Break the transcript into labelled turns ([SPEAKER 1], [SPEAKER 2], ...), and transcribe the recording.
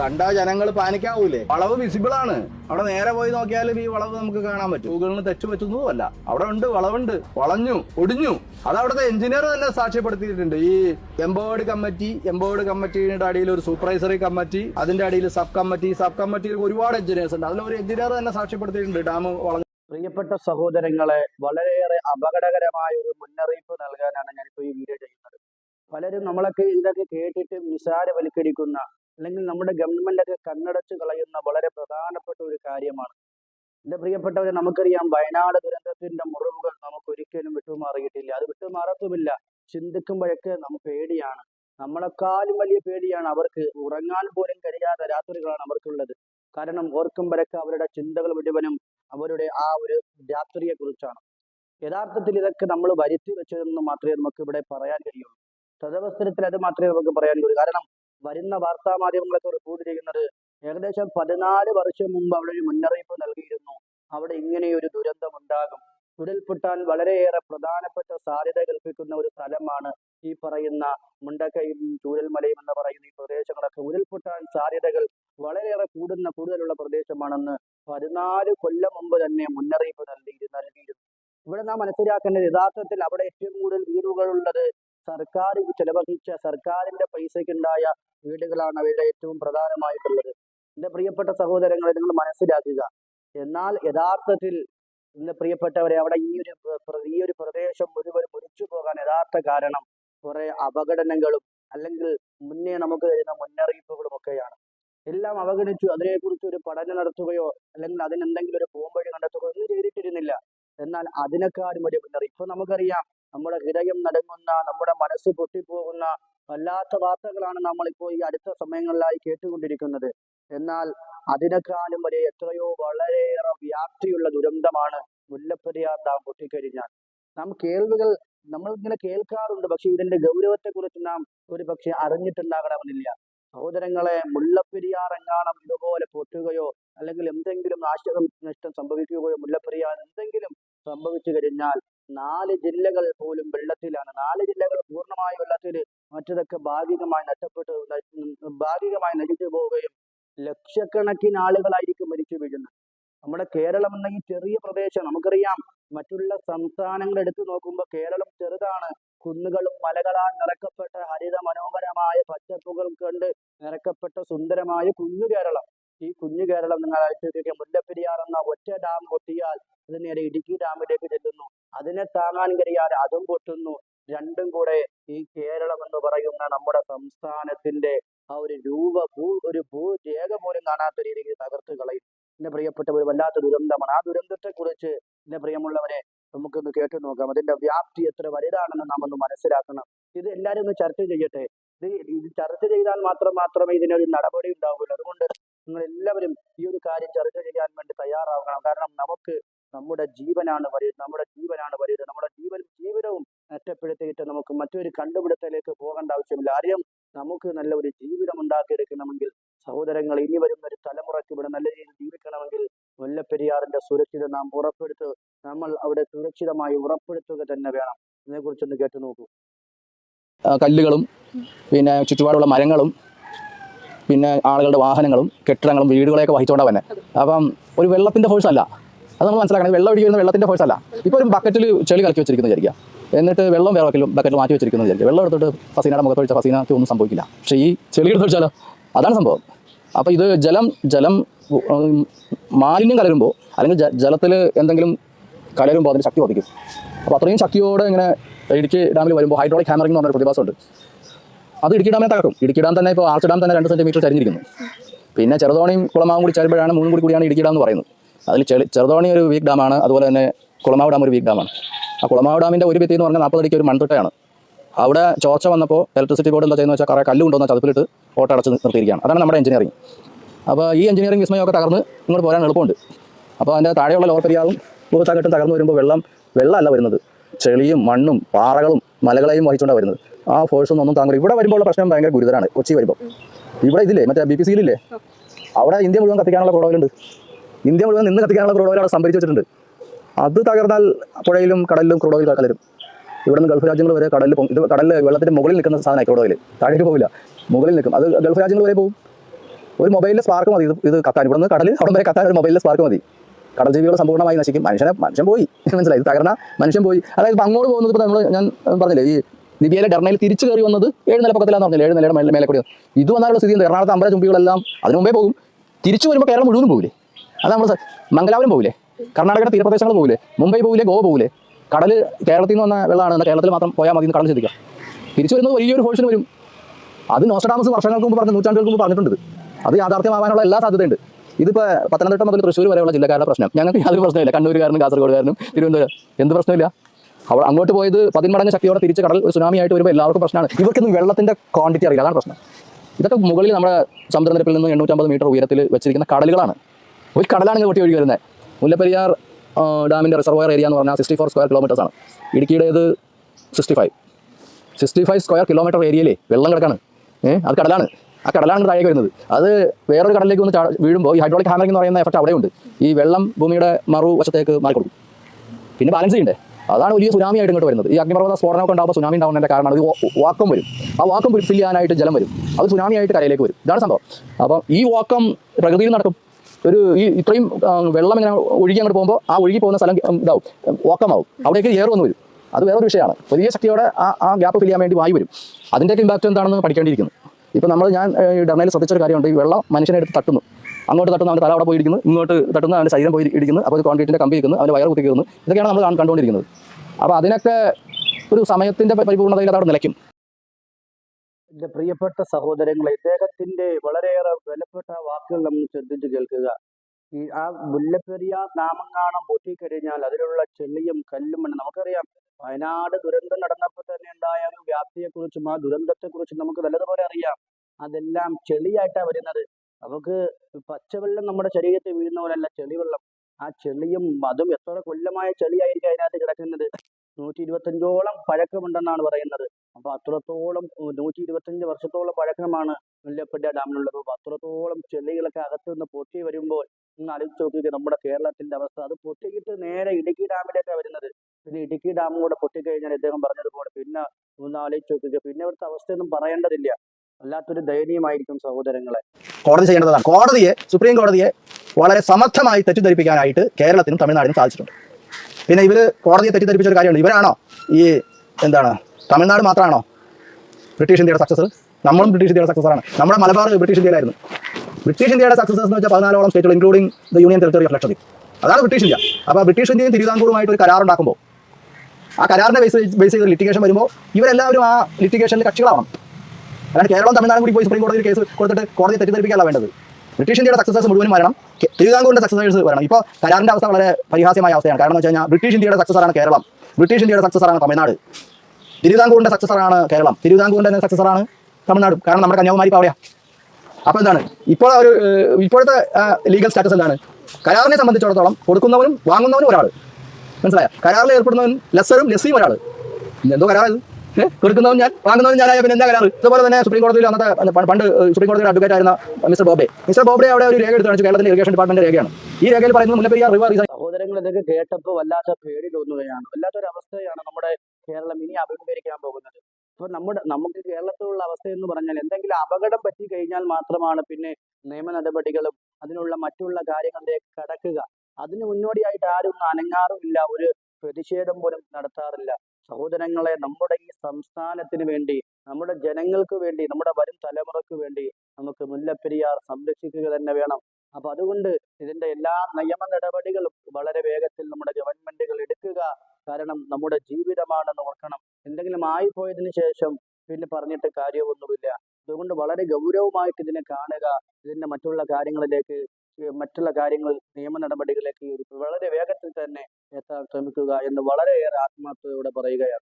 [SPEAKER 1] കണ്ട ജനങ്ങൾ പാനിക്കാവൂലേ? വളവ് വിസിബിൾ ആണ്. അവിടെ നേരെ പോയി നോക്കിയാലും ഈ വളവ് നമുക്ക് കാണാൻ പറ്റും. ഗൂഗിളിന് തെറ്റു പറ്റുന്നതുമല്ല അവിടെ ഉണ്ട് വളവുണ്ട് വളഞ്ഞു ഒടിഞ്ഞു. അത് അവിടുത്തെ എഞ്ചിനീയർ തന്നെ സാക്ഷ്യപ്പെടുത്തിയിട്ടുണ്ട്. ഈ എംബോർഡ് കമ്മിറ്റി എംബോർഡ് കമ്മിറ്റിയുടെ അടിയിൽ ഒരു സൂപ്പർവൈസറി കമ്മിറ്റി അതിന്റെ അടിയിൽ സബ് കമ്മിറ്റി സബ് കമ്മിറ്റിയിൽ ഒരുപാട് എഞ്ചിനീയേഴ്സ് ഉണ്ട്. അതിൽ ഒരു എഞ്ചിനീയർ തന്നെ സാക്ഷ്യപ്പെടുത്തിയിട്ടുണ്ട്. ഡാം വളഞ്ഞു.
[SPEAKER 2] പ്രിയപ്പെട്ട സഹോദരങ്ങളെ വളരെയേറെ അപകടകരമായ ഒരു മുന്നറിയിപ്പ് നൽകാനാണ് ഞാനിപ്പോൾ ഈ വീഡിയോ ചെയ്യുന്നത്. പലരും നമ്മളൊക്കെ ഇതൊക്കെ കേട്ടിട്ട് നിസാരവൽക്കരിക്കുന്ന അല്ലെങ്കിൽ നമ്മുടെ ഗവൺമെന്റ് ഒക്കെ കണ്ണടച്ചു കളയുന്ന വളരെ പ്രധാനപ്പെട്ട ഒരു കാര്യമാണ്. എന്റെ പ്രിയപ്പെട്ടവരെ നമുക്കറിയാം വയനാട് ദുരന്തത്തിന്റെ മുറിവുകൾ നമുക്ക് ഒരിക്കലും വിട്ടുമാറിയിട്ടില്ല. അത് വിട്ടുമാറത്തുമില്ല. ചിന്തിക്കുമ്പോഴൊക്കെ നമുക്ക് പേടിയാണ്. നമ്മളെക്കാളും വലിയ പേടിയാണ് അവർക്ക് ഉറങ്ങാൻ പോലും കഴിയാത്ത രാത്രികളാണ് അവർക്കുള്ളത്. കാരണം ഓർക്കുമ്പോഴൊക്കെ അവരുടെ ചിന്തകൾ മുഴുവനും അവരുടെ ആ ഒരു രാത്രിയെ കുറിച്ചാണ് യഥാർത്ഥത്തിൽ ഇതൊക്കെ നമ്മൾ വരുത്തി വെച്ചതെന്ന് മാത്രമേ നമുക്ക് ഇവിടെ പറയാൻ കഴിയുള്ളൂ. തദവസരത്തിൽ അത് മാത്രമേ നമുക്ക് പറയാൻ കഴിയൂ. കാരണം വരുന്ന വാർത്താ മാധ്യമങ്ങളൊക്കെ റിപ്പോർട്ട് ചെയ്യുന്നത് ഏകദേശം പതിനാല് വർഷം മുമ്പ് അവിടെ ഒരു മുന്നറിയിപ്പ് നൽകിയിരുന്നു. അവിടെ ഇങ്ങനെയൊരു ദുരന്തം ഉണ്ടാകും. ഉരുൾപൊട്ടാൻ വളരെയേറെ പ്രധാനപ്പെട്ട സാധ്യത കൽപ്പിക്കുന്ന ഒരു സ്ഥലമാണ് ഈ പറയുന്ന മുണ്ടക്കയും ചൂരൽമലയും എന്ന് പറയുന്ന ഈ പ്രദേശങ്ങളൊക്കെ. ഉരുൾപൊട്ടാൻ സാധ്യതകൾ വളരെയേറെ കൂടുന്ന കൂടുതലുള്ള പ്രദേശമാണെന്ന് പതിനാല് കൊല്ലം മുമ്പ് തന്നെ മുന്നറിയിപ്പ് നൽകി നൽകിയിരുന്നു. ഇവിടെ നാം മനസ്സിലാക്കേണ്ടത് യഥാർത്ഥത്തിൽ അവിടെ ഏറ്റവും കൂടുതൽ വീടുകളുള്ളത് സർക്കാർ ചെലവഴിച്ച സർക്കാരിന്റെ പൈസയ്ക്കുണ്ടായ വീടുകളാണ് അവയുടെ ഏറ്റവും പ്രധാനമായിട്ടുള്ളത്. എന്റെ പ്രിയപ്പെട്ട സഹോദരങ്ങളെ നിങ്ങൾ മനസ്സിലാക്കുക. എന്നാൽ യഥാർത്ഥത്തിൽ എന്റെ പ്രിയപ്പെട്ടവരെ അവിടെ ഈ ഒരു ഈ ഒരു പ്രദേശം മുഴുവൻ മുറിച്ചു പോകാൻ യഥാർത്ഥ കാരണം കുറെ അപകടനങ്ങളും അല്ലെങ്കിൽ മുന്നേ നമുക്ക് തരുന്ന മുന്നറിയിപ്പുകളും ഒക്കെയാണ്. എല്ലാം അവഗണിച്ചു അതിനെക്കുറിച്ച് ഒരു പഠനം നടത്തുകയോ അല്ലെങ്കിൽ അതിന് എന്തെങ്കിലും ഒരു പോംവഴി കണ്ടെത്തുകയോ ഒന്നും ചെയ്തിട്ടിരുന്നില്ല. എന്നാൽ അതിനേക്കാളും ഒരു മുന്നറിയിപ്പ്. ഇപ്പൊ നമുക്കറിയാം നമ്മുടെ ഹൃദയം നടങ്ങുന്ന നമ്മുടെ മനസ്സ് പൊട്ടിപ്പോകുന്ന വല്ലാത്ത വാർത്തകളാണ് നമ്മളിപ്പോൾ ഈ അടുത്ത സമയങ്ങളിലായി കേട്ടുകൊണ്ടിരിക്കുന്നത്. എന്നാൽ അതിനേക്കാളും വരെ എത്രയോ വളരെയേറെ വ്യാപ്തിയുള്ള ദുരന്തമാണ് മുല്ലപ്പെരിയാർ ഡാം പൊട്ടിക്കഴിഞ്ഞാൽ. നാം കേൾവികൾ നമ്മൾ ഇങ്ങനെ കേൾക്കാറുണ്ട് പക്ഷെ ഇതിന്റെ ഗൗരവത്തെക്കുറിച്ച് നാം ഒരു പക്ഷെ അറിഞ്ഞിട്ടുണ്ടാകണമെന്നില്ല. സഹോദരങ്ങളെ മുല്ലപ്പെരിയാർ എങ്ങാണം ഇതുപോലെ പൊട്ടുകയോ അല്ലെങ്കിൽ എന്തെങ്കിലും നാശകം നഷ്ടം സംഭവിക്കുകയോ മുല്ലപ്പെരിയാർ എന്തെങ്കിലും സംഭവിച്ചു കഴിഞ്ഞാൽ നാല് ജില്ലകൾ പോലും വെള്ളത്തിലാണ്. നാല് ജില്ലകൾ പൂർണമായ വെള്ളത്തിൽ മറ്റതൊക്കെ ഭാഗികമായി നഷ്ടപ്പെട്ടു ഭാഗികമായി നശിച്ചു പോവുകയും ലക്ഷക്കണക്കിന് ആളുകളായിരിക്കും മരിച്ചു വീഴുന്നത്. നമ്മുടെ കേരളം എന്ന ഈ ചെറിയ പ്രദേശം നമുക്കറിയാം. മറ്റുള്ള സംസ്ഥാനങ്ങൾ എടുത്തു നോക്കുമ്പോൾ കേരളം ചെറുതാണ്. കുന്നുകളും മലകളാൽ നിറക്കപ്പെട്ട ഹരിത മനോഹരമായ പച്ചപ്പുകൾ കണ്ട് നിറക്കപ്പെട്ട സുന്ദരമായ കുഞ്ഞു കേരളം. ഈ കുഞ്ഞു കേരളം നിങ്ങൾ ആലോചിക്കുക മുല്ലപ്പെരിയാർ എന്ന ഒറ്റ ഡാം പൊട്ടിയാൽ അത് നേരെ ഇടുക്കി ഡാമിലേക്ക് ചെല്ലുന്നു. അതിനെ താങ്ങാൻ കഴിയാതെ അതും പൊട്ടുന്നു. രണ്ടും കൂടെ ഈ കേരളം എന്ന് പറയുന്ന നമ്മുടെ സംസ്ഥാനത്തിന്റെ ആ ഒരു രൂപ ഭൂ ഒരു ഭൂരേഖ പോലും കാണാത്ത രീതിയിൽ തകർത്ത് കളയും. എന്റെ പ്രിയപ്പെട്ട ഒരു വല്ലാത്ത ദുരന്തമാണ്. ആ ദുരന്തത്തെ കുറിച്ച് എന്റെ പ്രിയമുള്ളവരെ നമുക്കൊന്ന് കേട്ടു നോക്കാം. അതിന്റെ വ്യാപ്തി എത്ര വലുതാണെന്ന് നാം ഒന്ന് മനസ്സിലാക്കണം. ഇത് എല്ലാവരും ഒന്ന് ചർച്ച ചെയ്യട്ടെ. ഇത് ഇത് ചർച്ച ചെയ്താൽ മാത്രം മാത്രമേ ഇതിനൊരു നടപടി ഉണ്ടാവുകയുള്ളൂ. അതുകൊണ്ട് നിങ്ങൾ എല്ലാവരും ഈ ഒരു കാര്യം ചർച്ച ചെയ്യാൻ വേണ്ടി തയ്യാറാവണം. കാരണം നമുക്ക് നമ്മുടെ ജീവനാണ് വലുത് നമ്മുടെ ജീവനാണ് വലുത് നമ്മുടെ ജീവൻ ജീവിതവും നഷ്ടപ്പെടുത്തിയിട്ട് നമുക്ക് മറ്റൊരു കണ്ടുപിടുത്തലേക്ക് പോകേണ്ട ആവശ്യമില്ല. ആദ്യം നമുക്ക് നല്ല ഒരു ജീവിതം ഉണ്ടാക്കിയെടുക്കണമെങ്കിൽ സഹോദരങ്ങൾ ഇനി വരുന്ന ഒരു തലമുറയ്ക്ക് ഇവിടെ നല്ല രീതിയിൽ ജീവിക്കണമെങ്കിൽ മുല്ലപ്പെരിയാറിന്റെ സുരക്ഷിത നാം ഉറപ്പെടുത്തു നമ്മൾ അവിടെ സുരക്ഷിതമായി ഉറപ്പെടുത്തുക തന്നെ വേണം. ഇതിനെക്കുറിച്ചൊന്ന് കേട്ടു നോക്കൂ.
[SPEAKER 3] കല്ലുകളും പിന്നെ ചുറ്റുപാടുള്ള മരങ്ങളും പിന്നെ ആളുകളുടെ വാഹനങ്ങളും കെട്ടിടങ്ങളും വീടുകളെയൊക്കെ വഹിച്ചുകൊണ്ടാണ് തന്നെ അപ്പം ഒരു വെള്ളത്തിന്റെ ഫോഴ്സ് അല്ല. അത് നമ്മൾ മനസ്സിലാക്കണം വെള്ളം ഒഴിക്കുന്ന വെള്ളത്തിന്റെ ഫോഴ്സ് അല്ല. ഇപ്പോൾ ഒരു ബക്കറ്റിൽ ചെളി കലക്കി വെച്ചിരിക്കുന്നത് വിചാരിക്കുക. എന്നിട്ട് വെള്ളം വേറെ ബക്കറ്റിൽ മാറ്റി വെച്ചിരിക്കുന്നത് വിചാരിക്കുക. വെള്ളം എടുത്തിട്ട് ഫസീനയുടെ മുഖത്ത് ഒഴിച്ച ഫസീനയ്ക്ക് ഒന്നും സംഭവിക്കില്ല. പക്ഷേ ഈ ചെളി എടുത്ത് ഒഴിച്ചാലോ? അതാണ് സംഭവം. അപ്പോൾ ഇത് ജലം ജലം മാലിന്യം കലരുമ്പോൾ അല്ലെങ്കിൽ ജലത്തിൽ എന്തെങ്കിലും കലരുമ്പോൾ അതിന് ശക്തി വർദ്ധിക്കും. അപ്പോൾ അത്രയും ശക്തിയോടെ ഇങ്ങനെ ഇടുക്കി ഡാമിൽ വരുമ്പോൾ ഹൈഡ്രോളിക് ഹാമറിംഗ് എന്ന് പറഞ്ഞൊരു പ്രതിഭാസമുണ്ട്. അത് ഇടുക്കി ഡാമിനെ തകർക്കും. ഇടുക്കി ഡാം തന്നെ ഇപ്പോൾ ആർച്ച് ഡാം തന്നെ രണ്ട് സെന്റിമീറ്റർ ചരിഞ്ഞിരിക്കുന്നു. പിന്നെ ചെറുതോണിയും കുളമാവും കൂടി ചേരുമ്പോഴാണ് മൂന്നും കൂടി കൂടിയാണ് ഇടുക്കി ഡാം എന്ന് പറയുന്നത്. അതിൽ ചെളി ചെറുതോണി ഒരു വീക്ക് ഡാമാണ് അതുപോലെ തന്നെ കുളമാവ് ഡാം ഒരു വീക്ക് ഡാമാണ്. ആ കുളമാവ് ഡാമിന്റെ ഒരു ഭിത്തി എന്ന് പറഞ്ഞാൽ നാൽപ്പത് അടിക്ക് ഒരു മൺതിട്ടയാണ്. അവിടെ ചോർച്ച വന്നപ്പോൾ ഇലക്ട്രിസിറ്റി ബോർഡ് എന്താ ചെയ്യുന്നത് വെച്ചാൽ കുറേ കല്ല് കൊണ്ടുവന്ന ചതുപ്പിലിട്ട് ഓട്ട അടച്ച് നിർത്തിയിരിക്കുകയാണ്. അതാണ് നമ്മുടെ എഞ്ചിനീയറിംഗ് അപ്പോൾ ഈ എഞ്ചിനീയറിംഗ് വിസ്മയമൊക്കെ തകർന്ന് ഇങ്ങോട്ട് പോരാൻ എളുപ്പമുണ്ട്. അപ്പോൾ അതിന്റെ താഴെയുള്ള ലോർ പെരിയാറും ഭൂതത്താകട്ടും തകർന്നു വരുമ്പോൾ വെള്ളം വെള്ളമല്ല വരുന്നത്. ചെളിയും മണ്ണും പാറകളും മലകളെയും വഹിച്ചുകൊണ്ടാണ് വരുന്നത്. ആ ഫോഴ്സ് ഒന്നും താങ്കൾ ഇവിടെ വരുമ്പോൾ ഉള്ള പ്രശ്നം ഭയങ്കര ഗുരുതരമാണ് കൊച്ചി വരുമ്പോൾ ഇവിടെ ഇതില്ലേ? മറ്റേ ബി പി സിയിലില്ലേ അവിടെ ഇന്ത്യ മുഴുവൻ കത്തിക്കാനുള്ള ക്രൂഡോയിലുണ്ട് ഇന്ത്യ മുഴുവൻ നിന്ന് കത്തിക്കാനുള്ള ക്രൂഡോയിൽ അവിടെ സംഭരിച്ചു വെച്ചിട്ടുണ്ട്. അത് തകർന്നാൽ പുഴയിലും കടലിലും ക്രൂഡ് ഓയിൽ കലരും ഇവിടെ നിന്ന് ഗൾഫ് രാജ്യങ്ങൾ വരെ കടലിൽ പോകും. ഇത് കടലിൽ വെള്ളത്തിന്റെ മുകളിൽ നിൽക്കുന്ന സാധനമായി ക്രൂഡോയിൽ താഴേക്ക് പോകില്ല മുകളിൽ നിൽക്കും. അത് ഗൾഫ് രാജ്യങ്ങൾ വരെ പോകും ഒരു മൊബൈലിലെ സ്പാർക്ക് മതി. ഇത് കത്താൻ. ഇവിടെ നിന്ന് കടലിൽ അവിടെ വരെ കത്താൻ ഒരു മൊബൈലിലെ സ്പാർക്ക് മതി. കടൽ ജീവികൾ സമ്പൂർണമായി നശിക്കും. മനുഷ്യനെ മനുഷ്യൻ പോയി. മനസ്സിലായി. തകർന്ന മനുഷ്യൻ പോയി. അതായത് ഇപ്പം അങ്ങോട്ട് പോകുന്നത് ഇപ്പോൾ നമ്മൾ ഞാൻ പറഞ്ഞില്ലേ ഈ ലിബിയയിലെ ഡെർണയിൽ തിരിച്ചു കയറി വന്നത് ഏഴ് നില പക്കത്തിലാന്ന് പറഞ്ഞില്ല? ഏഴ് നിലയുടെ മേലെ കൂടി ഇത് വന്നാലുള്ള സ്ഥിതി എറണാകുളത്ത് അമ്പല ചുമ്പികളെല്ലാം അതിനു മുമ്പേ പോകും. തിരിച്ചു വരുമ്പോൾ കേരളം മുഴുവനും പോകില്ലേ അത് നമ്മൾ മംഗലാപുരം പോകില്ലേ കർണാടകയുടെ തീരപ്രദേശങ്ങൾ പോകില്ലേ മുംബൈ പോകില്ലേ ഗോവ പോകില്ലേ കടൽ കേരളത്തിൽ നിന്ന് വന്ന വെള്ളമാണ്. എന്നാൽ കേരളത്തിൽ മാത്രം പോയാൽ മതി കടൽ ചിന്തിക്കാം തിരിച്ചു വരുന്നത് വലിയൊരു ഫോഴ്സിന് വരും. അത് നോസ്റ്റഡാമസ് വർഷങ്ങൾക്ക് മുമ്പ് പറഞ്ഞു നൂറ്റാണ്ടുകൾക്ക് മുമ്പ് പറഞ്ഞിട്ടുണ്ട്. അത് യാഥാർത്ഥ്യമാവാനുള്ള എല്ലാ സാധ്യതയുണ്ട്. ഇതിപ്പോൾ പത്തനംതിട്ട മുതൽ തൃശ്ശൂർ വരെയുള്ള ജില്ലക്കാരുടെ പ്രശ്നം. ഞങ്ങൾക്ക് യാതൊരു പ്രശ്നമില്ല കണ്ണൂരുകാരനും കാസർഗോഡുകാരനും തിരുവനന്തപുരം. എന്ത് പ്രശ്നമില്ല അവർ അങ്ങോട്ട് പോയത് പതിന്മടങ്ങ് ശക്തിയോടെ തിരിച്ച് കടൽ ഒരു സുനാമി ആയിട്ട് വരുമ്പോൾ എല്ലാവർക്കും പ്രശ്നമാണ്. ഇവർക്കൊന്നും വെള്ളത്തിന്റെ ക്വാണ്ടിറ്റി അറിയില്ല. അതാണ് പ്രശ്നം. ഇതൊക്കെ മുകളിൽ നമ്മുടെ സമുദ്രനിരപ്പിൽ നിന്ന് എണ്ണൂറ്റമ്പത് മീറ്റർ ഉയരത്തിൽ വെച്ചിരിക്കുന്ന കടലുകളാണ്. ഒരു കടലാണ് പൊട്ടി ഒഴുകി വരുന്നത്. മുല്ലപ്പെരിയാർ ഡാമിന്റെ റിസർവയർ ഏരിയ എന്ന് പറഞ്ഞാൽ സിക്സ്റ്റി ഫോർ സ്ക്വയർ കിലോമീറ്റേഴ്സാണ് ഇടുക്കിയുടേത് sixty five sixty five square kilometre ഏരിയയിലേ വെള്ളം കിടക്കാണ്. ഏഹ് അത് കടലാണ്. ആ കടലാണ് താഴേക്ക് വരുന്നത്. അത് വേറൊരു കടലിലേക്ക് ഒന്ന് വീഴുമ്പോൾ ഈ ഹൈഡ്രോളിക് ഹാമറിംഗ് എന്ന് പറയുന്ന എഫക്റ്റ് അവിടെയുണ്ട്. ഈ വെള്ളം ഭൂമിയുടെ മറു വശത്തേക്ക് മാറിക്കൊടുക്കും. പിന്നെ ബാലൻസ് ചെയ്യണ്ടേ? അതാണ് വലിയ സുനാമി ആയിട്ട് ഇങ്ങോട്ട് വരുന്നത്. ഈ അഗ്നിപർവത സ്ഫോടനമൊക്കെ ഉണ്ടാകുമ്പോൾ സുനാമി ഉണ്ടാവുന്നതിന്റെ കാരണമാണ്. വാക്കം വരും. ആ വാക്കം ഫിൽ ചെയ്യാനായിട്ട് ജലം വരും. അത് സുനാമി ആയിട്ട് കരയിലേക്ക് വരും. ഇതാണ് സംഭവം. അപ്പം ഈ വാക്കം പ്രകൃതിയിൽ നടക്കും. ഒരു ഈ ഇത്രയും വെള്ളം ഇങ്ങനെ ഒഴുകി അങ്ങോട്ട് പോകുമ്പോൾ ആ ഒഴുകി പോകുന്ന സ്ഥലം ഇതാവും ഓക്കമാവും അവിടേക്ക് ഏറ് വന്ന് വരും. അത് വേറൊരു വിഷയമാണ്. വലിയ ശക്തിയോടെ ആ ആ ഗ്യാപ്പ് ഫിൽ ചെയ്യാൻ വേണ്ടി വായു വരും. അതിന്റെയൊക്കെ ഇമ്പാക്റ്റ് എന്താണെന്ന് പഠിക്കേണ്ടിയിരിക്കുന്നു. ഇപ്പം നമ്മൾ ഞാൻ ഡർണയിൽ ശ്രദ്ധിച്ചൊരു കാര്യമുണ്ട്. ഈ വെള്ളം മനുഷ്യനെ തട്ടുന്നു. അങ്ങോട്ട് തട്ടുന്ന അവന്റെ തല അവിടെ പോയിരിക്കുന്നു. ഇങ്ങോട്ട് തട്ടുന്ന അവന്റെ ശരീരം പോയി ഇരിക്കുന്നു. അപ്പോൾ കോൺക്രീറ്റിന്റെ കമ്പി ഇരിക്കുന്നു. അവന്റെ വയർ കുത്തിക്കുന്നു ഇതൊക്കെയാണ് നമ്മൾ കണ്ടുകൊണ്ടിരിക്കുന്നത്. അപ്പോൾ അതിനൊക്കെ ഒരു സമയത്തിന്റെ പരിപൂർണതയിൽ അവിടെ നിലയ്ക്കും.
[SPEAKER 2] എന്റെ പ്രിയപ്പെട്ട സഹോദരങ്ങളെ ഇദ്ദേഹത്തിന്റെ വളരെയേറെ വിലപ്പെട്ട വാക്കുകൾ നമ്മൾ ശ്രദ്ധിച്ചു കേൾക്കുക. ഈ ആ മുല്ലപ്പെരിയാർ നാമങ്ങാണം പൊട്ടിക്കഴിഞ്ഞാൽ അതിലുള്ള ചെളിയും കല്ലും മണ്ണും നമുക്കറിയാം വയനാട് ദുരന്തം നടന്നപ്പോൾ തന്നെ ഉണ്ടായ ഒരു വ്യാപ്തിയെക്കുറിച്ചും ആ ദുരന്തത്തെക്കുറിച്ചും നമുക്ക് നല്ലതുപോലെ അറിയാം. അതെല്ലാം ചെളിയായിട്ടാണ് വരുന്നത്. നമുക്ക് പച്ചവെള്ളം നമ്മുടെ ശരീരത്തിൽ വീഴുന്ന പോലെയല്ല ചെളിവെള്ളം. ആ ചെളിയും അതും എത്ര കൊല്ലമായ ചെളിയായിരിക്കും അതിനകത്ത് കിടക്കുന്നത്. നൂറ്റി ഇരുപത്തഞ്ചോളം പഴക്കമുണ്ടെന്നാണ് പറയുന്നത്. അപ്പൊ അത്രത്തോളം നൂറ്റി ഇരുപത്തഞ്ച് വർഷത്തോളം പഴക്കമാണ് മുല്ലപ്പെരിയാർ ഡാമിനുള്ളത്. അപ്പൊ അത്രത്തോളം ചെളികളൊക്കെ അകത്ത് നിന്ന് പൊട്ടി വരുമ്പോൾ ഒന്ന് ആലോചിച്ച് നോക്കിയിട്ട് നമ്മുടെ കേരളത്തിന്റെ അവസ്ഥ. അത് പൊട്ടിയിട്ട് നേരെ ഇടുക്കി ഡാമിലേക്കാണ് വരുന്നത്. പിന്നെ ഇടുക്കി ഡാം കൂടെ പൊട്ടിക്കഴിഞ്ഞാൽ ഇദ്ദേഹം പറഞ്ഞതുപോലെ പിന്നെ ഒന്ന് ആലോചിച്ച് നോക്കുക പിന്നെ ഇവിടുത്തെ അവസ്ഥയൊന്നും പറയേണ്ടതില്ല. വല്ലാത്തൊരു ദയനീയമായിരിക്കും സഹോദരങ്ങളെ.
[SPEAKER 3] കോടതി ചെയ്യേണ്ടതാണ്. കോടതിയെ സുപ്രീം കോടതിയെ വളരെ സമർത്ഥമായി തെറ്റിദ്ധരിപ്പിക്കാനായിട്ട് കേരളത്തിനും തമിഴ്നാടിനും സാധിച്ചിട്ടുണ്ട്. പിന്നെ ഇവർ കോടതിയെ തെറ്റിദ്ധരിപ്പിച്ച ഒരു കാര്യമുണ്ട്. ഇവരാണോ ഈ എന്താണ് തമിഴ്നാട് മാത്രമാണോ ബ്രിട്ടീഷ് ഇന്ത്യയുടെ സക്സസർ നമ്മളും ബ്രിട്ടീഷ് ഇന്ത്യയുടെ സക്സസറാണ് നമ്മുടെ മലബാർ ബ്രിട്ടീഷ് ഇന്ത്യയിലായിരുന്നു. ബ്രിട്ടീഷ് ഇന്ത്യയുടെ സക്സസേഴ്സ് എന്ന് വെച്ചാൽ പതിനാലോളം സ്റ്റേറ്റുകൾ including the union territory of Lakshadweep അതാണ് ബ്രിട്ടീഷ് ഇന്ത്യ. അപ്പോൾ ബ്രിട്ടീഷ് ഇന്ത്യയും തിരുവിതാംകൂറുമായിട്ട് ഒരു കരാർ ഉണ്ടാക്കുമ്പോൾ ആ കരാറിനെ ബേസ് ബേസ് ചെയ്ത് ലിറ്റിഗേഷൻ വരുമ്പോൾ ഇവരെല്ലാവരും ആ ലിറ്റിഗേഷനിൽ കക്ഷികളാവണം. അല്ലാണ്ട് കേരളം തമിഴ്നാടും കൂടി പോയി സുപ്രീം കോടതിയിൽ കേസ് കൊടുത്തിട്ട് കോടതി തെറ്റിദ്ധരിപ്പിക്കാനല്ല വേണ്ടത്. ബ്രിട്ടീഷ് ഇന്ത്യയുടെ സക്സസേഴ്സ് മുഴുവൻ വരണം. തിരുവിതാംകൂറിന്റെ സക്സസേഴ്സ് വരണം. ഇപ്പോൾ കരാറിന്റെ അവസ്ഥ വളരെ പരിഹാസ്യമായ അവസ്ഥയാണ്. കാരണം എന്ന് വെച്ച് കഴിഞ്ഞാൽ ബ്രിട്ടീഷ് ഇന്ത്യയുടെ സക്സസറാണ് കേരളം. ബ്രിട്ടീഷ് ഇന്ത്യയുടെ സക്സസറാണ് തമിഴ്നാട്. തിരുവിതാംകൂറിന്റെ ആണ് കേരളം. തിരുവിതാംകൂറിന്റെ ആണ് തമിഴ്നാടും. കാരണം നമ്മുടെ കന്യാകുമാരി പാവയാ. അപ്പൊ എന്താണ്? ഇപ്പോൾ ഒരു ഇപ്പോഴത്തെ ലീഗൽ സ്റ്റാറ്റസ് എന്താണ്? കരാറിനെ സംബന്ധിച്ചിടത്തോളം കൊടുക്കുന്നവനും വാങ്ങുന്നവനും ഒരാൾ മനസ്സിലായോ? കരാറിൽ ഏർപ്പെടുന്നവൻ ലെസ്സറും ലെസ്സിയും ഒരാൾ എന്തോ കരാറ് കൊടുക്കുന്നവൻ ഞാൻ വാങ്ങുന്നവൻ ഞാനായ പിന്നെ എന്താ കരാറ്? ഇതുപോലെ തന്നെ സുപ്രീം കോടതിയിൽ അന്നത്തെ പണ്ട് സുപ്രീം കോടതിയുടെ അഡ്വക്കേറ്റ് ആയിരുന്ന മിസ്റ്റർ ബോബെ മിസ്റ്റർ ബോബെ അവിടെ ഒരു രേഖ എടുത്ത് കാണിച്ചു. കേരളത്തിന്റെ ഇറിഗേഷൻ ഡിപ്പാർട്ട്മെന്റ് രേഖയാണ്. ഈ രേഖയിൽ പറയുന്നത് മുല്ലപ്പെരിയാർ റിവർ
[SPEAKER 2] സഹോദരങ്ങൾ ഇതൊക്കെ കേട്ടപ്പോൾ വല്ലാത്ത പേടി തോന്നുകയാണ്. വല്ലാത്തൊരു അവസ്ഥയാണ് നമ്മുടെ കേരളം ഇനി അഭിമുഖീകരിക്കാൻ പോകുന്നത്. അപ്പൊ നമ്മുടെ നമുക്ക് കേരളത്തിലുള്ള അവസ്ഥ എന്ന് പറഞ്ഞാൽ എന്തെങ്കിലും അപകടം പറ്റി കഴിഞ്ഞാൽ മാത്രമാണ് പിന്നെ നിയമ നടപടികളും അതിനുള്ള മറ്റുള്ള കാര്യങ്ങളിലേക്ക് കടക്കുക. അതിന് മുന്നോടിയായിട്ട് ആരും അനങ്ങാറുമില്ല ഒരു പ്രതിഷേധം പോലും നടത്താറില്ല. സഹോദരങ്ങളെ നമ്മുടെ ഈ സംസ്ഥാനത്തിന് വേണ്ടി നമ്മുടെ ജനങ്ങൾക്ക് വേണ്ടി നമ്മുടെ വരും തലമുറയ്ക്ക് വേണ്ടി നമുക്ക് മുല്ലപ്പെരിയാർ സംരക്ഷിക്കുക തന്നെ വേണം. അപ്പൊ അതുകൊണ്ട് ഇതിന്റെ എല്ലാ നിയമ നടപടികളും വളരെ വേഗത്തിൽ നമ്മുടെ എടുക്കുക കാരണം നമ്മുടെ ജീവിതമാണെന്ന് ഓർക്കണം. എന്തെങ്കിലും ആയിപ്പോയതിനു ശേഷം പിന്നെ പറഞ്ഞിട്ട് കാര്യമൊന്നുമില്ല. അതുകൊണ്ട് വളരെ ഗൗരവമായിട്ട് ഇതിനെ കാണുക ഇതിന്റെ മറ്റുള്ള കാര്യങ്ങളിലേക്ക് മറ്റുള്ള കാര്യങ്ങൾ നിയമ നടപടികളിലേക്ക് വളരെ വേഗത്തിൽ തന്നെ എത്താൻ ശ്രമിക്കുക എന്ന് വളരെയേറെ ആത്മാർത്ഥതയോടെ പറയുകയാണ്.